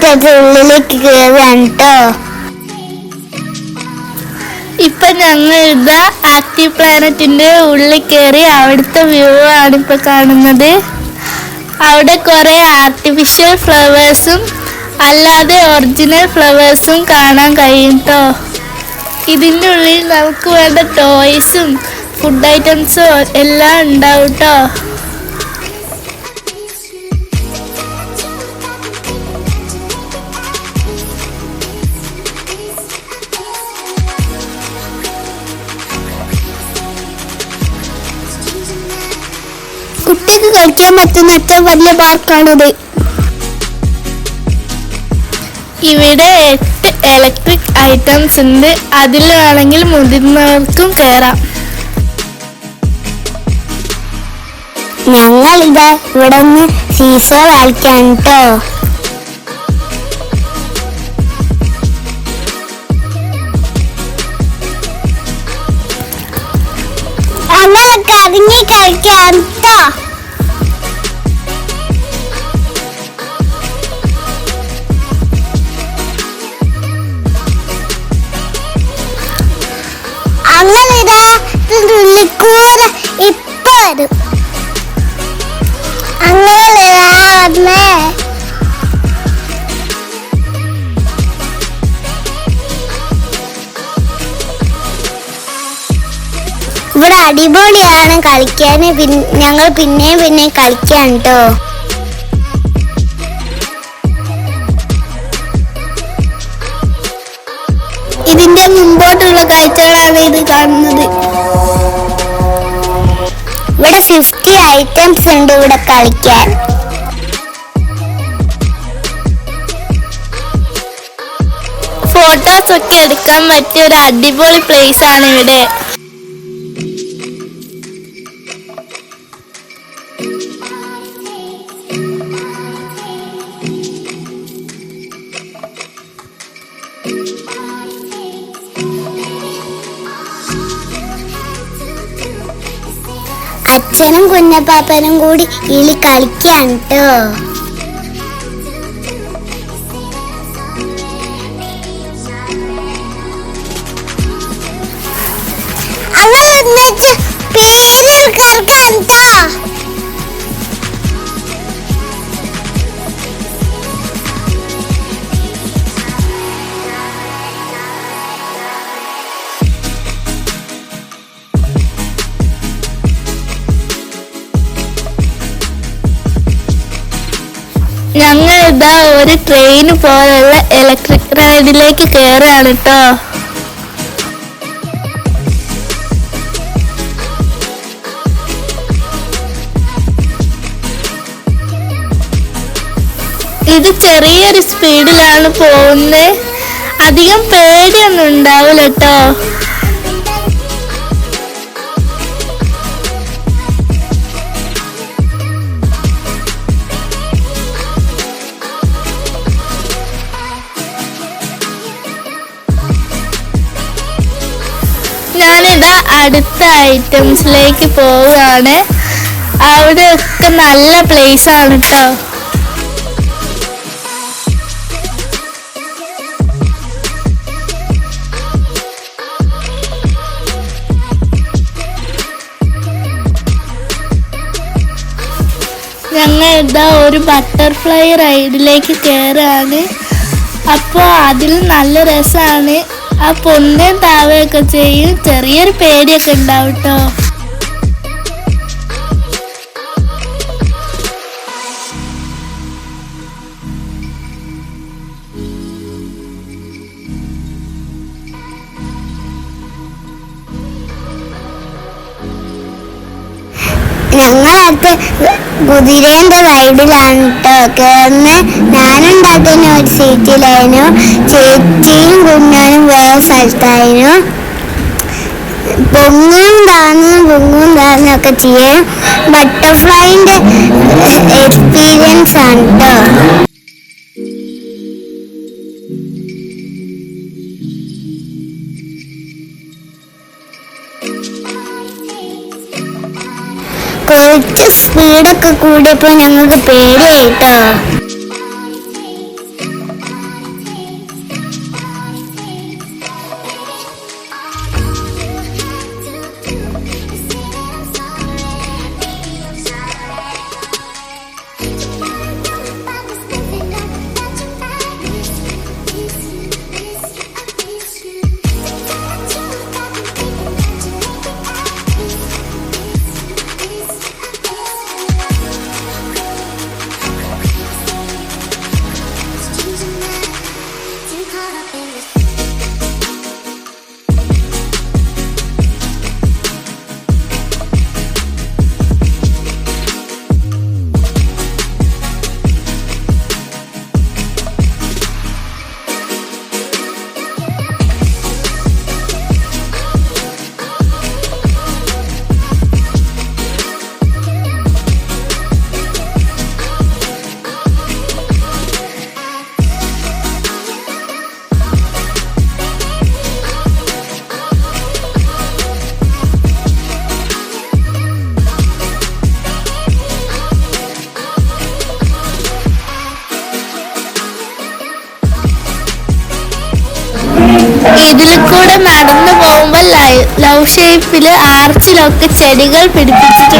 ഞങ്ങളിപ്പോ ഉള്ളിലേക്ക് കയറുകയാണ് കേട്ടോ. ഇപ്പൊ ഞങ്ങൾ ഇതാ ആക്റ്റീവ് പ്ലാനറ്റിന്റെ ഉള്ളിൽ കയറി അവിടുത്തെ വ്യൂ ആണ് ഇപ്പൊ കാണുന്നത്. അവിടെ കുറെ ആർട്ടിഫിഷ്യൽ ഫ്ലവേഴ്സും അല്ലാതെ ഒറിജിനൽ ഫ്ലവേഴ്സും കാണാൻ കഴിയും കേട്ടോ ഇതിന്റെ ഉള്ളിൽ നമുക്ക് വേണ്ട ടോയ്സും ഫുഡ് ഐറ്റംസും എല്ലാം ഉണ്ടാവും കേട്ടോ കുട്ടിക്ക് കളിക്കാൻ പറ്റുന്ന ഏറ്റവും വലിയ പാർക്കാണിത്. ഇവിടെ എട്ട് ഇലക്ട്രിക് ഐറ്റംസ് ഉണ്ട്. അതിൽ വേണമെങ്കിൽ മുതിർന്നവർക്കും കയറാം. ഞങ്ങൾ ഇതാ ഇവിടെ നിന്ന് സീസോ കളിക്കാൻ കേട്ടോ അങ്ങനെ കറങ്ങി കളിക്കാൻ. കേട്ടോ അങ്ങനെ ഇതാ ഇതിന്റെ ഇപ്പൊ വരും. അങ്ങനെ വന്നേ. ഇവിടെ അടിപൊളിയാണ് കളിക്കാൻ. ഞങ്ങൾ പിന്നെയും പിന്നെയും കളിക്കാൻ കേട്ടോ ഇതിന്റെ മുമ്പോട്ടുള്ള കാഴ്ചകളാണ് ഇത് കാണുന്നത്. ഇവിടെ ഫിഫ്റ്റി ഐറ്റംസ് ഉണ്ട് ഇവിടെ കളിക്കാൻ. ഫോട്ടോസ് ഒക്കെ എടുക്കാൻ പറ്റിയ ഒരു അടിപൊളി പ്ലേസ് ആണ് ഇവിടെ. അച്ഛനും കുഞ്ഞപ്പാപ്പനും കൂടി ഇളി കളിക്കാണ് കേട്ടോ പേരിൽ കളിക്കാൻ കേട്ടോ ഞങ്ങൾ ഇതാ ഒരു ട്രെയിൻ പോലുള്ള ഇലക്ട്രിക് റൈഡിലേക്ക് കയറുകയാണ് കേട്ടോ ഇത് ചെറിയൊരു സ്പീഡിലാണ് പോകുന്നത് അധികം പേടിയൊന്നും ഉണ്ടാവില്ല കേട്ടോ അടുത്ത ഐറ്റംസിലേക്ക് പോവുകയാണ്. അവിടെ ഒക്കെ നല്ല പ്ലേസ് ആണ് കേട്ടോ ഞങ്ങൾ ഇതാ ഒരു ബട്ടർഫ്ലൈ റൈഡിലേക്ക് കയറുകയാണ് അപ്പോൾ അതിൽ നല്ല രസമാണ് ആ പൊന്നേം താവയൊക്കെ ചെയ്യും. ചെറിയൊരു പേടിയൊക്കെ ഉണ്ടാവും കേട്ടോ കുതിരേന്റെ റൈഡിലാണ് കേട്ടോ കയറുന്നത് ഞാനുണ്ടാക്കുന്ന ഒരു സീറ്റിലായിരുന്നു. ചേച്ചിയും കുഞ്ഞാനും വേറെ സ്ഥലത്തായിരുന്നു. പൊങ്ങും താങ്ങും പൊങ്ങും താന്നും ഒക്കെ ചെയ്യാൻ ബട്ടർഫ്ലൈന്റെ എക്സ്പീരിയൻസ് ആണ് കേട്ടോ സ്പീഡൊക്കെ കൂടിയപ്പോ ഞങ്ങൾക്ക് പേടിയായിട്ടോ. ലവ് ഷേപ്പിൽ ആർച്ചിലൊക്കെ ചെടികൾ പിടിപ്പിച്ചിട്ടുണ്ട്.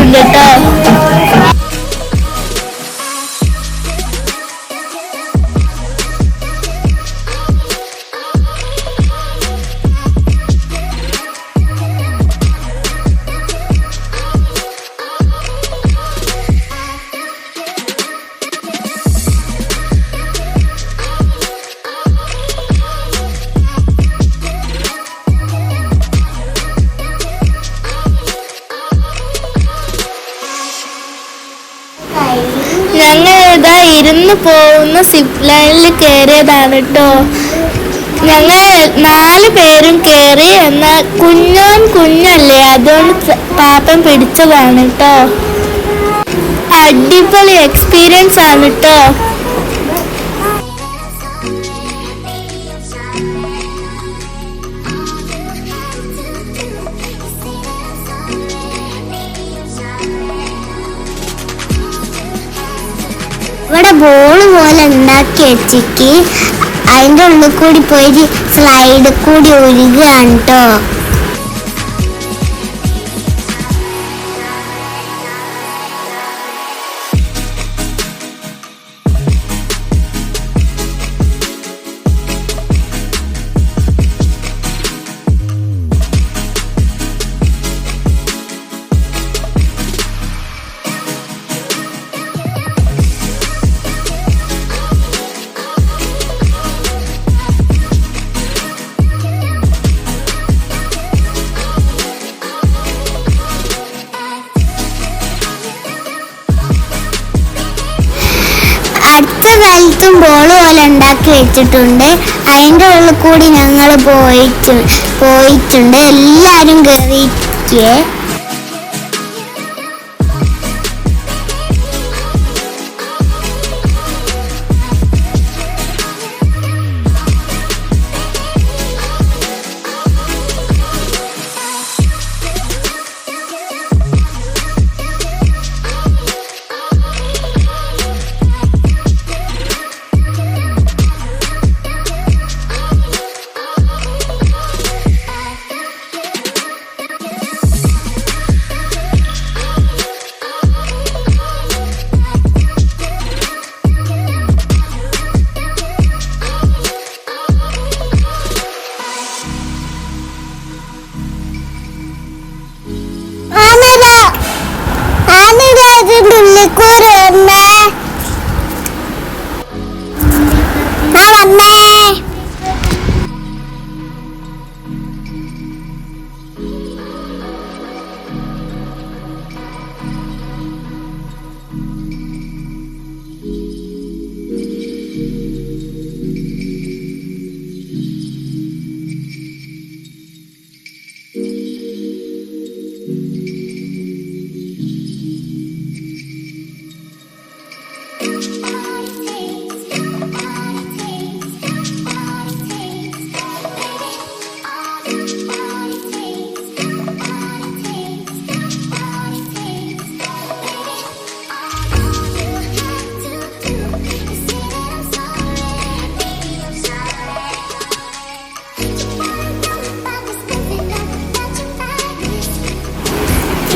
ഇതാ ഇരുന്ന് പോകുന്ന സിപ്പ് ലൈനിൽ കയറിയതാണ് കേട്ടോ ഞങ്ങൾ നാല് പേരും കയറി എന്നാൽ കുഞ്ഞോൻ കുഞ്ഞല്ലേ അതുകൊണ്ട് പാപ്പം പിടിച്ചതാണ് കേട്ടോ അടിപൊളി എക്സ്പീരിയൻസ് ആണ് കേട്ടോ ഇവിടെ ബോൾ പോലെ ഉണ്ടാക്കി വെച്ചിട്ട് അതിന്റെ ഉള്ളിൽ കൂടി പോയി സ്ലൈഡ് കൂടി ഒഴുകുകയാണ് കേട്ടോ സ്ഥലത്തും ബോൾ പോലെ ഉണ്ടാക്കി വെച്ചിട്ടുണ്ട്. അതിന്റെ ഉള്ളിൽ കൂടി ഞങ്ങൾ പോയിട്ട് പോയിട്ടുണ്ട്. എല്ലാവരും കയറിയിരിക്കേ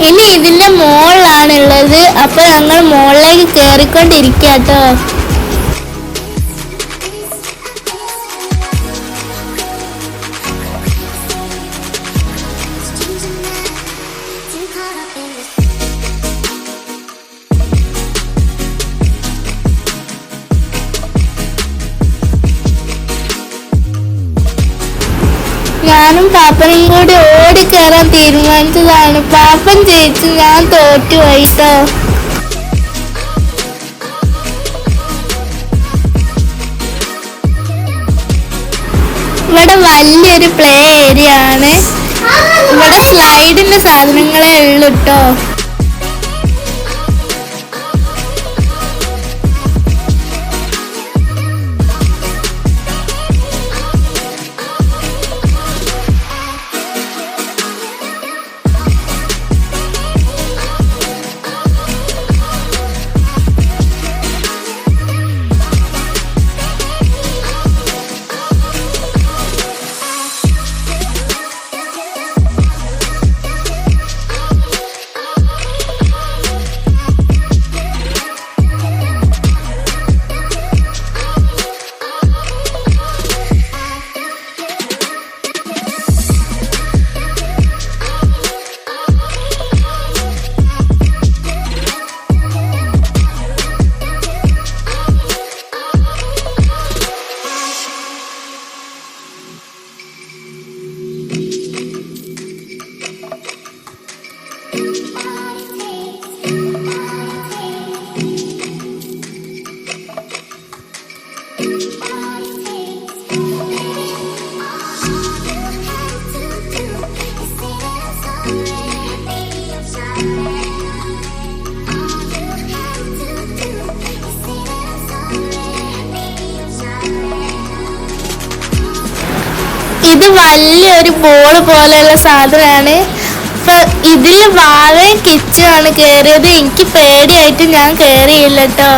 ഇനി ഇതിന്റെ മോളിലാണുള്ളത്. അപ്പൊ ഞങ്ങൾ മോളിലേക്ക് കേറിക്കൊണ്ടിരിക്കാട്ടോ പാപ്പനും കൂടി ഓടി കയറാൻ തീരുമാനിച്ചതാണ്. പാപ്പൻ ജയിച്ചു ഞാൻ തോറ്റു പോയിട്ടോ ഇവിടെ വലിയൊരു പ്ലേ ഏരിയ ആണ്. ഇവിടെ സ്ലൈഡിന്റെ സാധനങ്ങളെ ഉള്ളു കേട്ടോ ഇത് വലിയൊരു ബോൾ പോലെയുള്ള സാധനമാണ്. അപ്പൊ ഇതിൽ വാഴ കിച്ചാണ് കേറിയത്. എനിക്ക് പേടിയായിട്ട് ഞാൻ കയറിയില്ല കേട്ടോ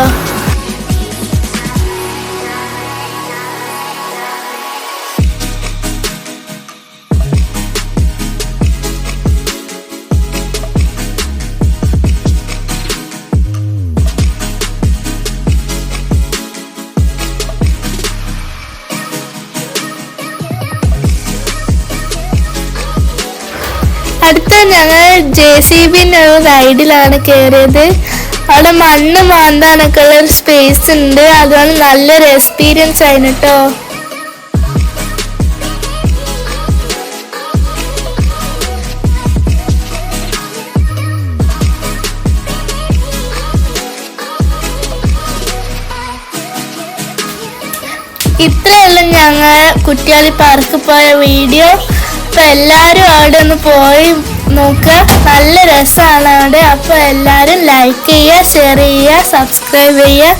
ഞങ്ങൾ ജെ സി ബിന്റെ ഒരു റൈഡിലാണ് കയറിയത് അവിടെ മണ്ണ് മാന്താനൊക്കെ ഉള്ള ഒരു സ്പേസ് ഉണ്ട്. അതാണ് നല്ലൊരു എക്സ്പീരിയൻസ് ആയിരുന്നു കേട്ടോ ഇത്രയെല്ലാം ഞങ്ങൾ കുട്ടിയാളി പാർക്ക് പോയ വീഡിയോ ഇപ്പൊ എല്ലാരും അവിടെ ഒന്ന് പോയി നോക്കുക നല്ല രസമാണ് അവിടെ. അപ്പോൾ എല്ലാവരും ലൈക്ക് ചെയ്യുക ഷെയർ ചെയ്യുക സബ്സ്ക്രൈബ് ചെയ്യുക.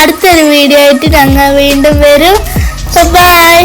അടുത്തൊരു വീഡിയോ ആയിട്ട് ഞങ്ങൾ വീണ്ടും വരും. ബൈ